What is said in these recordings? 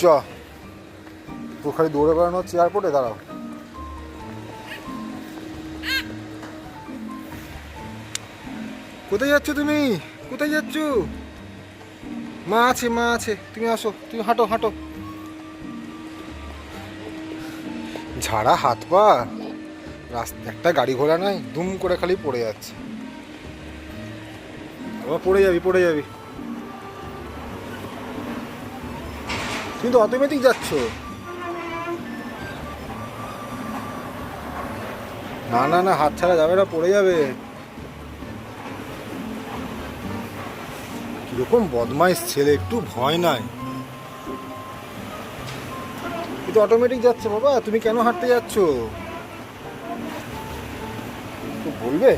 চ। তো খালি দৌড়ে বেড়ানো হচ্ছে এয়ারপোর্টে দাঁড়াও। কোথায় যাচ্ছ তুমি? কোথায় যাচ্ছ? মা আছে মা আছে। তুমি আসো, তুমি হাঁটো হাঁটো। ঝাড়া হাত পা। রাস্তা একটা গাড়ি ঘোড়া নাই দুম করে খালি পড়ে যাচ্ছে। আবার পড়ে যাবি পড়ে যাবি। তুমি তো অটোমেটিক যাচ্ছ। না না না, হাত ছাড়া যাবে না, পড়ে যাবে। কীরকম বদমাইশ ছেলে, একটু ভয় নাই। কিন্তু অটোমেটিক যাচ্ছে বাবা, তুমি কেন হাঁটতে যাচ্ছ? বলবে?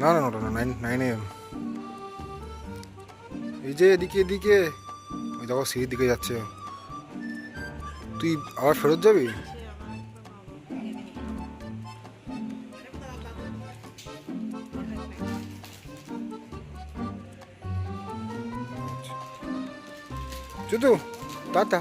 না না ওটা না নাইন নাইন এম এই যে এদিকে এদিকে। ওই দেখো সিঁড়ির দিকে যাচ্ছে। তুই আবার ফেরত যাবি? চুতু টাটা।